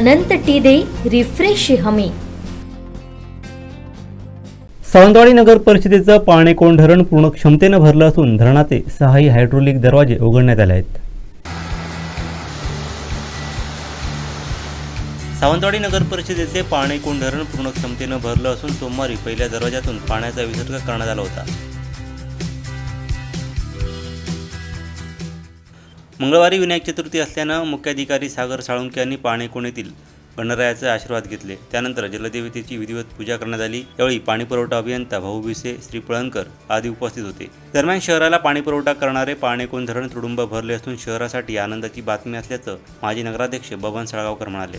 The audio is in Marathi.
अनंत टी दे रिफ्रेश हमी. सावंतवाडी नगर परिषदेचं पाणेकोंड धरण पूर्ण क्षमतेनं भरलं असून धरणाचे सहाही हायड्रोलिक दरवाजे उघडण्यात आले आहेत. सावंतवाडी नगर परिषदेचे पाणेकोंड धरण पूर्ण क्षमतेनं भरलं असून सोमवारी पहिल्या दरवाजातून पाण्याचा विसर्ग करण्यात आला होता. मंगळवारी विनायक चतुर्थी असल्यानं मुख्याधिकारी सागर साळुंके यांनी पाणेकोण येथील गणरायाचे आशीर्वाद घेतले. त्यानंतर जलदेवतेची विधिवत पूजा करण्यात आली. यावेळी पाणीपुरवठा अभियंता भाऊ भिसे श्री पळणकर आदी उपस्थित होते. दरम्यान शहराला पाणीपुरवठा करणारे पाणेकोंड धरण तुडुंब भरले असून शहरासाठी आनंदाची बातमी असल्याचं माजी नगराध्यक्ष बबन साळगावकर म्हणाले.